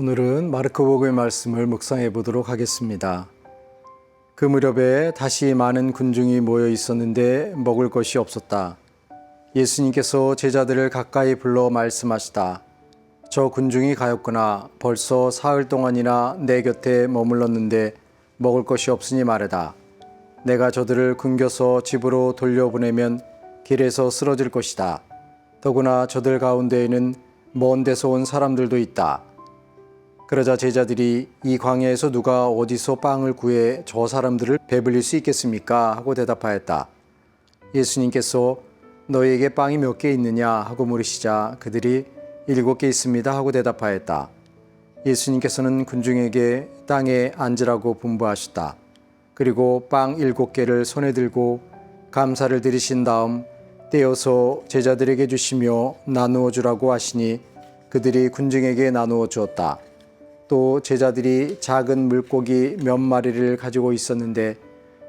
오늘은 마르코복음의 말씀을 묵상해 보도록 하겠습니다. 그 무렵에 다시 많은 군중이 모여 있었는데 먹을 것이 없었다. 예수님께서 제자들을 가까이 불러 말씀하시다. 저 군중이 가였구나. 벌써 사흘 동안이나 내 곁에 머물렀는데 먹을 것이 없으니 말하다. 내가 저들을 굶겨서 집으로 돌려보내면 길에서 쓰러질 것이다. 더구나 저들 가운데에는 먼 데서 온 사람들도 있다. 그러자 제자들이 이 광야에서 누가 어디서 빵을 구해 저 사람들을 배불릴 수 있겠습니까? 하고 대답하였다. 예수님께서 너희에게 빵이 몇 개 있느냐 하고 물으시자 그들이 일곱 개 있습니다 하고 대답하였다. 예수님께서는 군중에게 땅에 앉으라고 분부하셨다. 그리고 빵 일곱 개를 손에 들고 감사를 드리신 다음 떼어서 제자들에게 주시며 나누어 주라고 하시니 그들이 군중에게 나누어 주었다. 또 제자들이 작은 물고기 몇 마리를 가지고 있었는데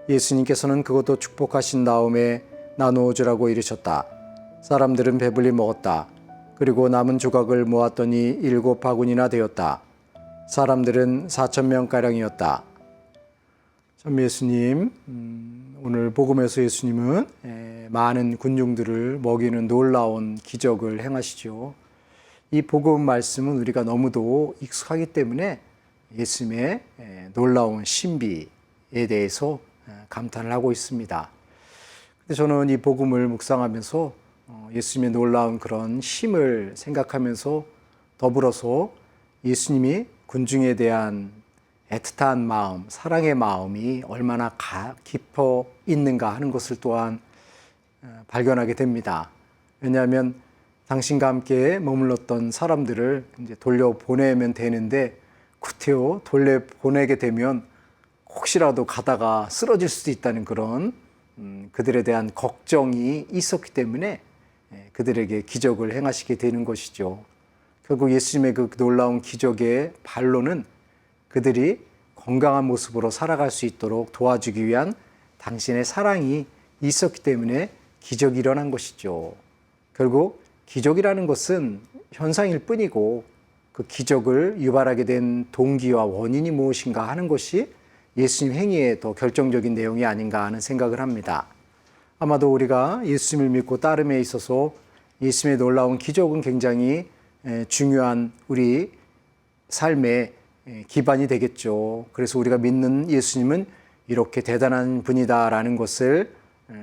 예수님께서는 그것도 축복하신 다음에 나누어 주라고 이르셨다. 사람들은 배불리 먹었다. 그리고 남은 조각을 모았더니 일곱 바구니나 되었다. 사람들은 사천 명가량이었다. 참 예수님, 음, 오늘 복음에서 예수님은 에, 많은 군중들을 먹이는 놀라운 기적을 행하시죠. 이 복음 말씀은 우리가 너무도 익숙하기 때문에 예수님의 에, 놀라운 신비에 대해서 에, 감탄을 하고 있습니다. 근데 저는 이 복음을 묵상하면서 어, 예수님의 놀라운 그런 힘을 생각하면서 더불어서 예수님이 군중에 대한 애틋한 마음, 사랑의 마음이 얼마나 가, 깊어 있는가 하는 것을 또한 어, 발견하게 됩니다. 왜냐하면 당신과 함께 머물렀던 사람들을 이제 돌려보내면 되는데 구태여 돌려보내게 되면 혹시라도 가다가 쓰러질 수도 있다는 그런 음, 그들에 대한 걱정이 있었기 때문에 예, 그들에게 기적을 행하시게 되는 것이죠. 결국 예수님의 그 놀라운 기적의 반론은 그들이 건강한 모습으로 살아갈 수 있도록 도와주기 위한 당신의 사랑이 있었기 때문에 기적이 일어난 것이죠. 결국 기적이라는 것은 현상일 뿐이고 그 기적을 유발하게 된 동기와 원인이 무엇인가 하는 것이 예수님 행위의 더 결정적인 내용이 아닌가 하는 생각을 합니다. 아마도 우리가 예수님을 믿고 따름에 있어서 예수님의 놀라운 기적은 굉장히 중요한 우리 삶의 기반이 되겠죠. 그래서 우리가 믿는 예수님은 이렇게 대단한 분이다라는 것을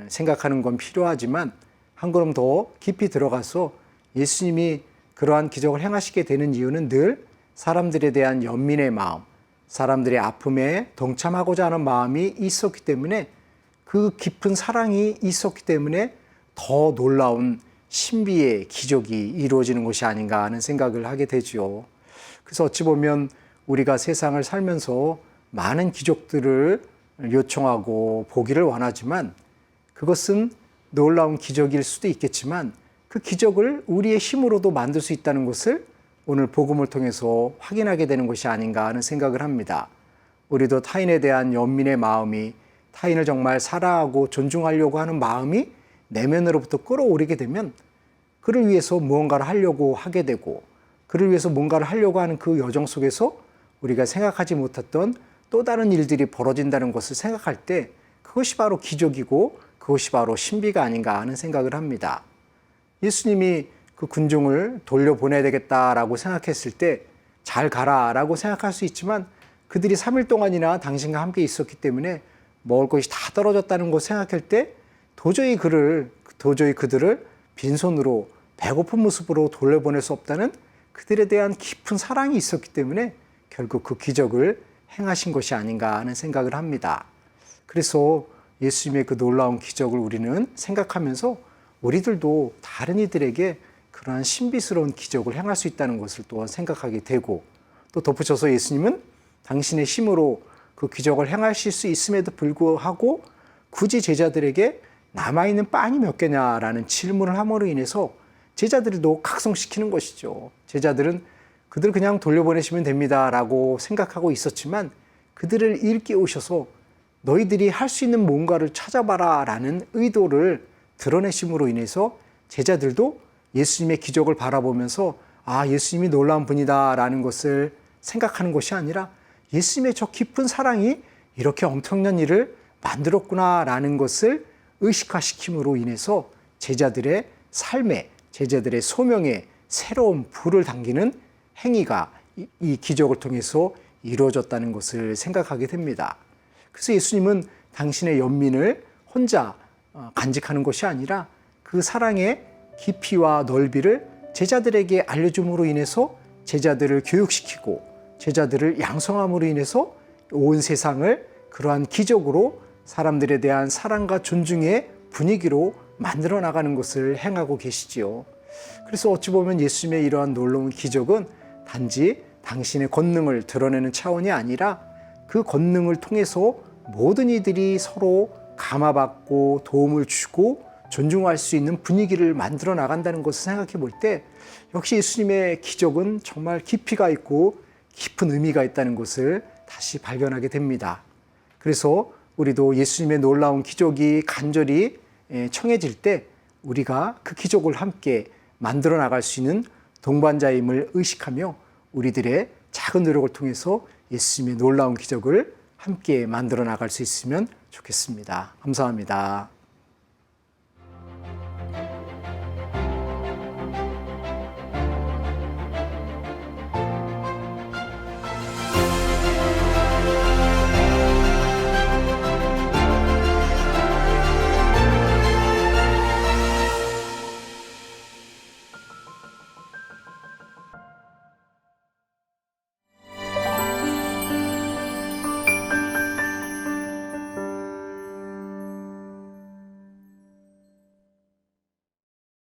생각하는 건 필요하지만 한 걸음 더 깊이 들어가서 예수님이 그러한 기적을 행하시게 되는 이유는 늘 사람들에 대한 연민의 마음, 사람들의 아픔에 동참하고자 하는 마음이 있었기 때문에 그 깊은 사랑이 있었기 때문에 더 놀라운 신비의 기적이 이루어지는 것이 아닌가 하는 생각을 하게 되지요. 그래서 어찌 보면 우리가 세상을 살면서 많은 기적들을 요청하고 보기를 원하지만 그것은 놀라운 기적일 수도 있겠지만 그 기적을 우리의 힘으로도 만들 수 있다는 것을 오늘 복음을 통해서 확인하게 되는 것이 아닌가 하는 생각을 합니다. 우리도 타인에 대한 연민의 마음이 타인을 정말 사랑하고 존중하려고 하는 마음이 내면으로부터 끌어오르게 되면 그를 위해서 무언가를 하려고 하게 되고 그를 위해서 뭔가를 하려고 하는 그 여정 속에서 우리가 생각하지 못했던 또 다른 일들이 벌어진다는 것을 생각할 때 그것이 바로 기적이고 그것이 바로 신비가 아닌가 하는 생각을 합니다. 예수님이 그 군중을 돌려보내야 되겠다라고 생각했을 때 잘 가라라고 생각할 수 있지만 그들이 3일 동안이나 당신과 함께 있었기 때문에 먹을 것이 다 떨어졌다는 걸 생각할 때 도저히 그를 도저히 그들을 빈손으로 배고픈 모습으로 돌려보낼 수 없다는 그들에 대한 깊은 사랑이 있었기 때문에 결국 그 기적을 행하신 것이 아닌가 하는 생각을 합니다. 그래서 예수님의 그 놀라운 기적을 우리는 생각하면서 우리들도 다른 이들에게 그러한 신비스러운 기적을 행할 수 있다는 것을 또한 생각하게 되고 또 덧붙여서 예수님은 당신의 힘으로 그 기적을 행하실 수 있음에도 불구하고 굳이 제자들에게 남아있는 빵이 몇 개냐라는 질문을 함으로 인해서 제자들도 각성시키는 것이죠. 제자들은 그들 그냥 돌려보내시면 됩니다라고 생각하고 있었지만 그들을 일깨우셔서 너희들이 할 수 있는 뭔가를 찾아봐라 라는 의도를 드러내심으로 인해서 제자들도 예수님의 기적을 바라보면서 아, 예수님이 놀라운 분이다 라는 것을 생각하는 것이 아니라 예수님의 저 깊은 사랑이 이렇게 엄청난 일을 만들었구나 라는 것을 의식화시킴으로 인해서 제자들의 삶에 제자들의 소명에 새로운 불을 당기는 행위가 이, 이 기적을 통해서 이루어졌다는 것을 생각하게 됩니다. 그래서 예수님은 당신의 연민을 혼자 어, 간직하는 것이 아니라 그 사랑의 깊이와 넓이를 제자들에게 알려줌으로 인해서 제자들을 교육시키고 제자들을 양성함으로 인해서 온 세상을 그러한 기적으로 사람들에 대한 사랑과 존중의 분위기로 만들어 나가는 것을 행하고 계시지요. 그래서 어찌 보면 예수님의 이러한 놀라운 기적은 단지 당신의 권능을 드러내는 차원이 아니라 그 권능을 통해서 모든 이들이 서로 감화받고 도움을 주고 존중할 수 있는 분위기를 만들어 나간다는 것을 생각해 볼 때 역시 예수님의 기적은 정말 깊이가 있고 깊은 의미가 있다는 것을 다시 발견하게 됩니다. 그래서 우리도 예수님의 놀라운 기적이 간절히 예, 청해질 때 우리가 그 기적을 함께 만들어 나갈 수 있는 동반자임을 의식하며 우리들의 작은 노력을 통해서 예수님의 놀라운 기적을 함께 만들어 나갈 수 있으면 좋겠습니다. 감사합니다.